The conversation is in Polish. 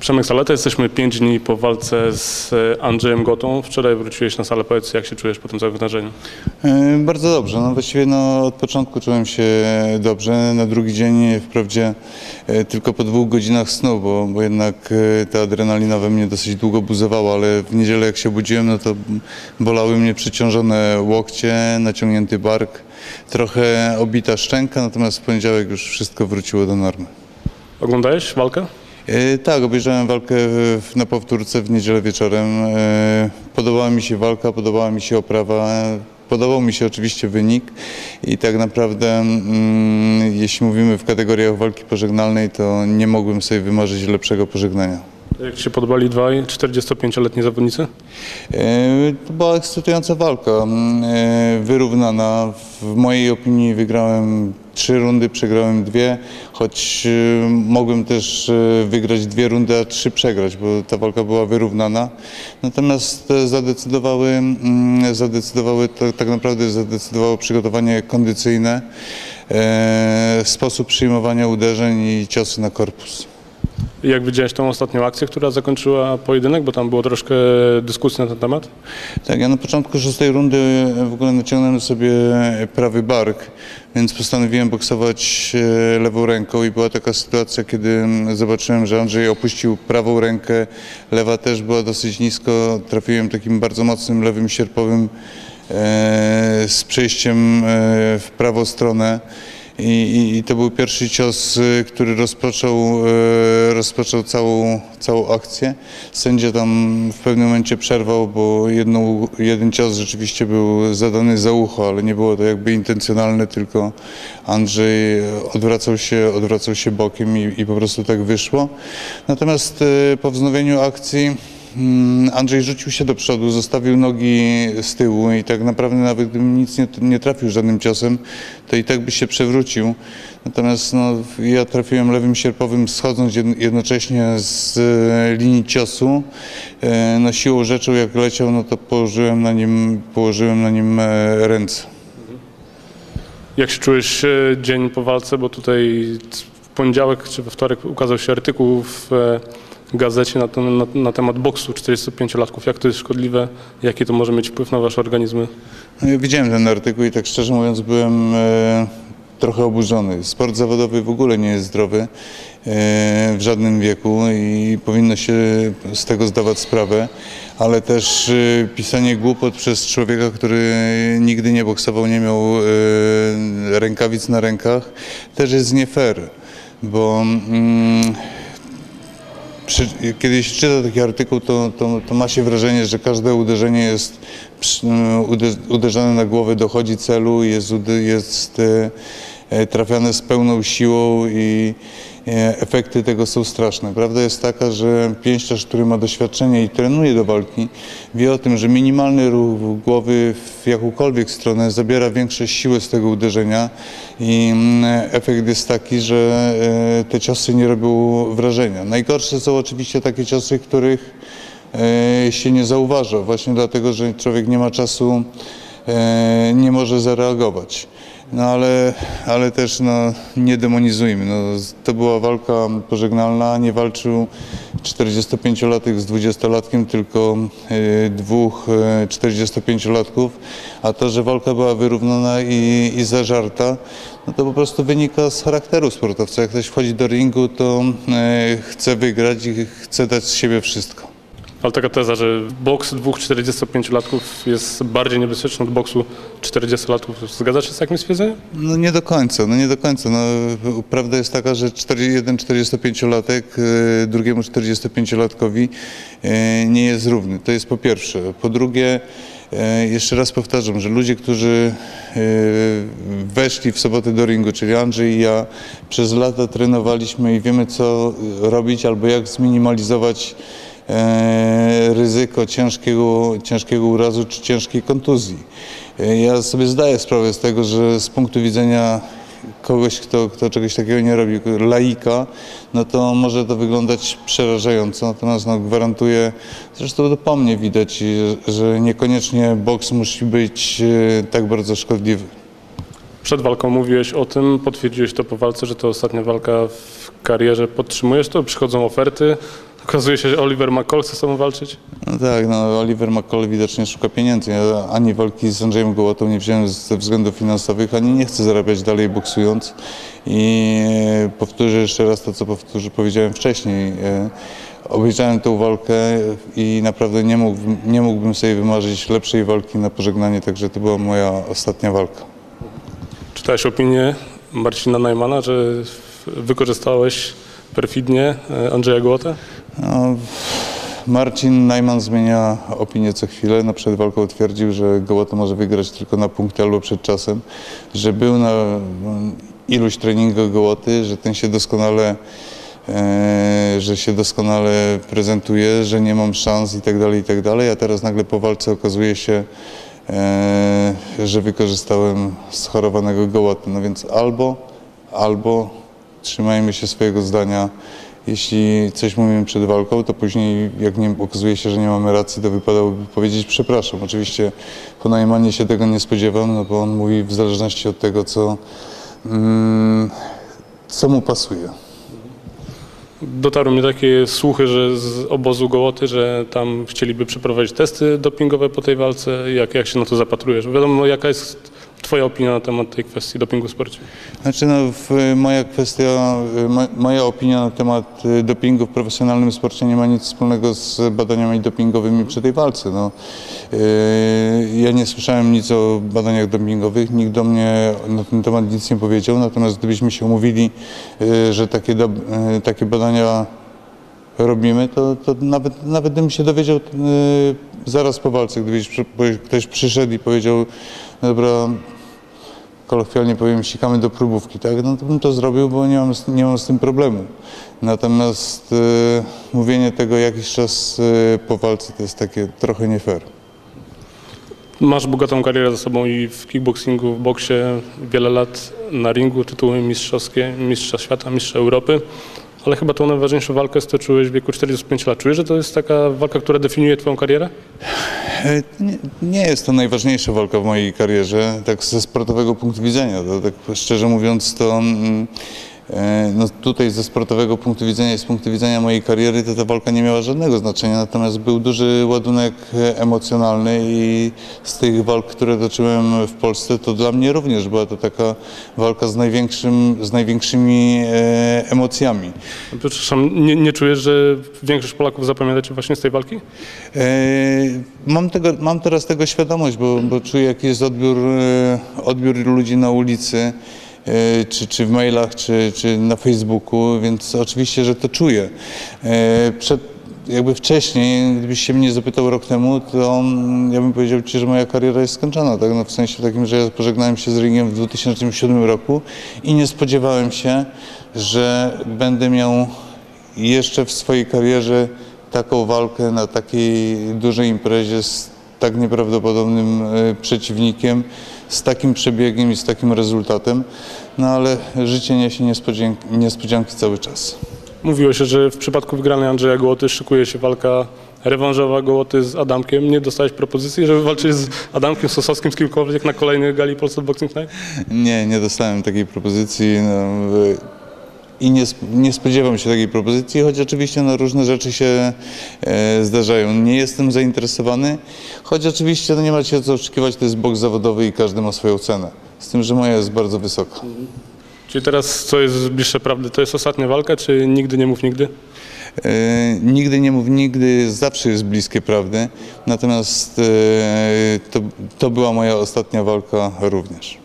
Przemek Saleta, jesteśmy 5 dni po walce z e, Andrzejem Gotą. Wczoraj wróciłeś na salę. Powiedz, jak się czujesz po tym całym wydarzeniu? E, Bardzo dobrze. No właściwie no, od początku czułem się dobrze. Na drugi dzień wprawdzie e, tylko po dwóch godzinach snu, bo, bo jednak ta adrenalina we mnie dosyć długo buzowała, ale w niedzielę jak się budziłem, no to bolały mnie przyciążone łokcie, naciągnięty bark, trochę obita szczęka, natomiast w poniedziałek już wszystko wróciło do normy. Oglądałeś walkę? E, Tak, obejrzałem walkę na powtórce w niedzielę wieczorem. E, Podobała mi się walka, podobała mi się oprawa, podobał mi się oczywiście wynik i tak naprawdę mm, jeśli mówimy w kategoriach walki pożegnalnej, to nie mogłem sobie wymarzyć lepszego pożegnania. Jak Ci się podobali dwaj 45-letni zawodnicy? E, To była ekscytująca walka, mm, e, wyrównana. W mojej opinii wygrałem trzy rundy, przegrałem dwie, choć e, mogłem też wygrać dwie rundy, a trzy przegrać, bo ta walka była wyrównana. Natomiast zadecydowały, mm, zadecydowały tak naprawdę zadecydowało przygotowanie kondycyjne, sposób przyjmowania uderzeń i ciosy na korpus. Jak widziałeś tą ostatnią akcję, która zakończyła pojedynek, bo tam było troszkę dyskusji na ten temat? Tak, ja na początku szóstej rundy w ogóle naciągnąłem sobie prawy bark, więc postanowiłem boksować e, lewą ręką i była taka sytuacja, kiedy zobaczyłem, że Andrzej opuścił prawą rękę, lewa też była dosyć nisko, trafiłem takim bardzo mocnym lewym sierpowym e, z przejściem e, w prawą stronę. I, i, to był pierwszy cios, y, który rozpoczął, e, rozpoczął całą, całą akcję. Sędzia tam w pewnym momencie przerwał, bo jedną, jeden cios rzeczywiście był zadany za ucho, ale nie było to jakby intencjonalne, tylko Andrzej odwracał się, odwracał się bokiem i, i po prostu tak wyszło. Natomiast e, po wznowieniu akcji Andrzej rzucił się do przodu, zostawił nogi z tyłu i tak naprawdę nawet gdybym nic nie, nie trafił żadnym ciosem, to i tak by się przewrócił. Natomiast no, ja trafiłem lewym sierpowym schodząc jed- jednocześnie z e, linii ciosu. No, siłą rzeczą jak leciał, no to położyłem na nim, położyłem na nim e, ręce. Jak się czułeś e, dzień po walce, bo tutaj w poniedziałek czy we wtorek ukazał się artykuł w gazecie na, ten, na, na temat boksu 45-latków. Jak to jest szkodliwe? Jaki to może mieć wpływ na wasze organizmy? No, ja widziałem ten artykuł i tak szczerze mówiąc byłem e, trochę oburzony. Sport zawodowy w ogóle nie jest zdrowy e, w żadnym wieku i powinno się z tego zdawać sprawę, ale też e, pisanie głupot przez człowieka, który nigdy nie boksował, nie miał e, rękawic na rękach, też jest nie fair, bo mm, przy, kiedy się czyta taki artykuł, to, to, to ma się wrażenie, że każde uderzenie jest przy- ude- uderzane na głowę, dochodzi celu, jest, jest e, trafiane z pełną siłą i e, efekty tego są straszne. Prawda jest taka, że pięściarz, który ma doświadczenie i trenuje do walki, wie o tym, że minimalny ruch głowy w jakąkolwiek stronę zabiera większość siły z tego uderzenia i mm, efekt jest taki, że e, te ciosy nie robią wrażenia. Najgorsze są oczywiście takie ciosy, których e, się nie zauważa, właśnie dlatego, że człowiek nie ma czasu, e, nie może zareagować. No ale, ale też no, nie demonizujmy. No, to była walka pożegnalna, nie walczył 45-latek z 20-latkiem, tylko e, dwóch e, 45-latków, a to, że walka była wyrównana i, i zażarta, no to po prostu wynika z charakteru sportowca. Jak ktoś wchodzi do ringu, to e, chce wygrać i chce dać z siebie wszystko. Ale taka teza, że boks dwóch 45-latków jest bardziej niebezpieczny od boksu 40-latków. Zgadza się z takim stwierdzeniem? No nie do końca, no nie do końca. No, prawda jest taka, że 4, jeden 45-latek e, drugiemu 45-latkowi e, nie jest równy. To jest po pierwsze. Po drugie, e, jeszcze raz powtarzam, że ludzie, którzy weszli w sobotę do ringu, czyli Andrzej i ja, przez lata trenowaliśmy i wiemy co robić albo jak zminimalizować ryzyko ciężkiego, ciężkiego urazu czy ciężkiej kontuzji. E, Ja sobie zdaję sprawę z tego, że z punktu widzenia kogoś, kto, kto czegoś takiego nie robi, laika, no to może to wyglądać przerażająco, natomiast no, gwarantuję, zresztą to po mnie widać, że, że niekoniecznie boks musi być e, tak bardzo szkodliwy. Przed walką mówiłeś o tym, potwierdziłeś to po walce, że to ostatnia walka w karierze. Podtrzymujesz to? Przychodzą oferty Okazuje się, że Oliver McCall chce z tobą walczyć. No tak, no Oliver McCall widocznie szuka pieniędzy. Ja ani walki z Andrzejem Gołotą nie wziąłem ze względów finansowych, ani nie chcę zarabiać dalej boksując. I e, powtórzę jeszcze raz to, co powtórzę, powiedziałem wcześniej. E, Obejrzałem tę walkę i naprawdę nie mógłbym, nie mógłbym sobie wymarzyć lepszej walki na pożegnanie, także to była moja ostatnia walka. Czytałeś opinię Marcina Najmana, że wykorzystałeś perfidnie e, Andrzeja Gołotę? Marcin Najman zmienia opinię co chwilę. No, przed walką twierdził, że Gołota może wygrać tylko na punkty albo przed czasem, że był na mm, iluś treningach Gołoty, że ten się doskonale e, że się doskonale prezentuje, że nie mam szans i tak dalej, i tak dalej, a teraz nagle po walce okazuje się, e, że wykorzystałem schorowanego Gołotę. No więc albo, albo trzymajmy się swojego zdania. Jeśli coś mówimy przed walką, to później, jak nie, okazuje się, że nie mamy racji, to wypadałoby powiedzieć przepraszam. Oczywiście po Najmanie się tego nie spodziewam, no bo on mówi w zależności od tego, co, mm, co mu pasuje. Dotarły mi takie słuchy, że z obozu Gołoty, że tam chcieliby przeprowadzić testy dopingowe po tej walce. Jak, jak się na to zapatrujesz? Wiadomo, jaka jest Twoja opinia na temat tej kwestii dopingu w sporcie? Znaczy, no, moja kwestia, y, mo- moja opinia na temat y, dopingu w profesjonalnym sporcie nie ma nic wspólnego z badaniami dopingowymi przy tej walce. No, y, ja nie słyszałem nic o badaniach dopingowych, nikt do mnie na ten temat nic nie powiedział, natomiast gdybyśmy się umówili, że takie, takie badania robimy, to, to nawet, nawet bym się dowiedział zaraz po walce, gdybyś ktoś przyszedł i powiedział, dobra, kolokwialnie powiem, sikamy do próbówki, tak? No to bym to zrobił, bo nie mam, nie mam z tym problemu. Natomiast y, mówienie tego jakiś czas y, po walce to jest takie trochę nie fair. Masz bogatą karierę za sobą i w kickboxingu, w boksie, wiele lat na ringu, tytuły mistrzowskie, mistrza świata, mistrza Europy, ale chyba tą najważniejszą walkę stoczyłeś w wieku 45 lat. Czujesz, że to jest taka walka, która definiuje Twoją karierę? E, Nie, jest to najważniejsza walka w mojej karierze, tak ze sportowego punktu widzenia. To, tak szczerze mówiąc, to mm, no tutaj ze sportowego punktu widzenia i z punktu widzenia mojej kariery, to ta walka nie miała żadnego znaczenia, natomiast był duży ładunek e, emocjonalny i z tych walk, które toczyłem w Polsce, to dla mnie również była to taka walka z, największym, z największymi e, emocjami. Przepraszam, nie, nie czujesz, że większość Polaków zapamięta Cię właśnie z tej walki? E, Mam, tego, mam teraz tego świadomość, bo, bo czuję, jaki jest odbiór, e, odbiór ludzi na ulicy, e, czy, czy w mailach, czy, czy na Facebooku, więc oczywiście, że to czuję. E, Przed, jakby wcześniej, gdybyś się mnie zapytał rok temu, to ja bym powiedział Ci, że moja kariera jest skończona, tak? no, w sensie takim, że ja pożegnałem się z ringiem w 2007 roku i nie spodziewałem się, że będę miał jeszcze w swojej karierze taką walkę na takiej dużej imprezie z tak nieprawdopodobnym e, przeciwnikiem, z takim przebiegiem i z takim rezultatem. No ale życie niesie niespodzianki, niespodzianki cały czas. Mówiło się, że w przypadku wygranej Andrzeja Gołoty szykuje się walka rewanżowa Gołoty z Adamkiem. Nie dostałeś propozycji, żeby walczyć z Adamkiem Sosowskim z kimkolwiek na kolejnej gali Polsat Boxing Night? Nie, nie dostałem takiej propozycji. No, i nie, nie spodziewam się takiej propozycji, choć oczywiście no, różne rzeczy się e, zdarzają. Nie jestem zainteresowany, choć oczywiście no, nie ma się co oczekiwać, to jest boks zawodowy i każdy ma swoją cenę. Z tym, że moja jest bardzo wysoka. Czyli teraz co jest bliższe prawdy? To jest ostatnia walka, czy nigdy nie mów nigdy? E, nigdy nie mów nigdy, zawsze jest bliskie prawdy, natomiast e, to, to była moja ostatnia walka również.